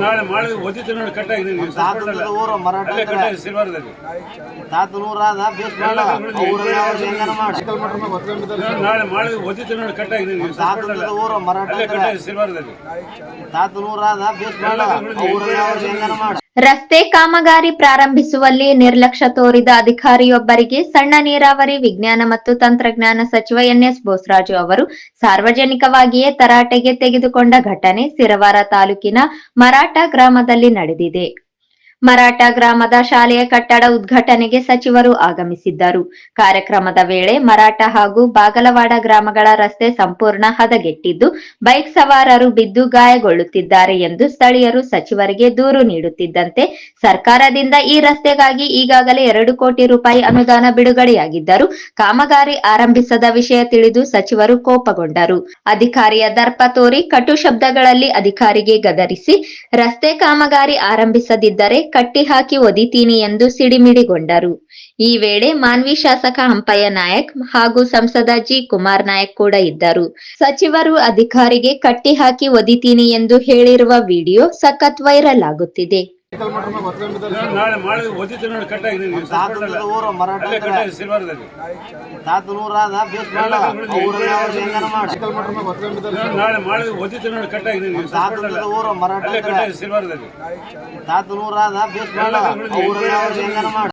ನಾಳೆ ನೋಡಿ ಕಟ್ಟಾಗಿದೆ ಊರು ಮರಾಠ ಸಿಲ್ವರ್ದಲ್ಲಿ. ಬೇಸ್ ಬೇಡ. ನಾಳೆ ನೋಡಿ ಕಟ್ಟಾಗಿದೆ ಊರು ಮರಾಠ ಸಿಲ್ವರ್ದಲ್ಲಿ ಬೇಸ್ ಬೇಡ. ಮಾಡಿ. ರಸ್ತೆ ಕಾಮಗಾರಿ ಪ್ರಾರಂಭಿಸುವಲ್ಲಿ ನಿರ್ಲಕ್ಷ್ಯ ತೋರಿದ ಅಧಿಕಾರಿಯೊಬ್ಬರಿಗೆ ಸಣ್ಣ ನೀರಾವರಿ ವಿಜ್ಞಾನ ಮತ್ತು ತಂತ್ರಜ್ಞಾನ ಸಚಿವ ಎನ್ ಎಸ್ ಬೋಸರಾಜು ಅವರು ಸಾರ್ವಜನಿಕವಾಗಿಯೇ ತರಾಟೆಗೆ ತೆಗೆದುಕೊಂಡ ಘಟನೆ ಸಿರವಾರ ತಾಲೂಕಿನ ಮರಾಠ ಗ್ರಾಮದಲ್ಲಿ ನಡೆದಿದೆ. ಮರಾಠ ಗ್ರಾಮದ ಶಾಲೆಯ ಕಟ್ಟಡ ಉದ್ಘಾಟನೆಗೆ ಸಚಿವರು ಆಗಮಿಸಿದ್ದರು. ಕಾರ್ಯಕ್ರಮದ ವೇಳೆ ಮರಾಠ ಹಾಗೂ ಬಾಗಲವಾಡ ಗ್ರಾಮಗಳ ರಸ್ತೆ ಸಂಪೂರ್ಣ ಹದಗೆಟ್ಟಿದ್ದು, ಬೈಕ್ ಸವಾರರು ಬಿದ್ದು ಗಾಯಗೊಳ್ಳುತ್ತಿದ್ದಾರೆ ಎಂದು ಸ್ಥಳೀಯರು ಸಚಿವರಿಗೆ ದೂರು ನೀಡುತ್ತಿದ್ದಂತೆ ಸರ್ಕಾರದಿಂದ ಈ ರಸ್ತೆಗಾಗಿ ಈಗಾಗಲೇ ಎರಡು ಕೋಟಿ ರೂಪಾಯಿ ಅನುದಾನ ಬಿಡುಗಡೆಯಾಗಿದ್ದರೂ ಕಾಮಗಾರಿ ಆರಂಭಿಸದ ವಿಷಯ ತಿಳಿದು ಸಚಿವರು ಕೋಪಗೊಂಡರು. ಅಧಿಕಾರಿಯ ದರ್ಪ ತೋರಿ ಕಟು ಶಬ್ದಗಳಲ್ಲಿ ಅಧಿಕಾರಿಗೆ ಗದರಿಸಿ, ರಸ್ತೆ ಕಾಮಗಾರಿ ಆರಂಭಿಸದಿದ್ದರೆ ಕಟ್ಟಿ ಹಾಕಿ ಒದಿತೀನಿ ಎಂದು ಸಿಡಿಮಿಡಿಗೊಂಡರು. ಈ ವೇಳೆ ಮಾನ್ವಿ ಶಾಸಕ ಹಂಪಯ್ಯ ನಾಯಕ್ ಹಾಗೂ ಸಂಸದ ಜಿ. ಕುಮಾರ್ ನಾಯಕ್ ಕೂಡ ಇದ್ದರು. ಸಚಿವರು ಅಧಿಕಾರಿಗೆ ಕಟ್ಟಿ ಹಾಕಿ ಒದಿತೀನಿ ಎಂದು ಹೇಳಿರುವ ವಿಡಿಯೋ ಸಖತ್ ವೈರಲ್ ಆಗುತ್ತಿದೆ. ನಾಳೆ ಮಾಡಿ ಓದಿತ್ತು ನೋಡಿ ತಾತದ ಊರು ಮರಾಠ ಸಿಲ್ವರ್ದಲ್ಲಿ ತಾತನ ಊರಾದ ಬೇಸ್ ಮಾಡಿ. ನಾಳೆ ಮಾಡಿ ಓದಿತ್ತು ನೋಡಿ ಕಟ್ಟಾಗಿದೆ ನೀವು ತಾತದ ಊರು ಮರಾಠ ಸಿಲ್ವರ್ದಲ್ಲಿ ತಾತನ ಊರಾದ ಬೇಸ್ ಬೇಡ ಊರನ್ನ ಹೆಂಗಾರ ಮಾಡಿ.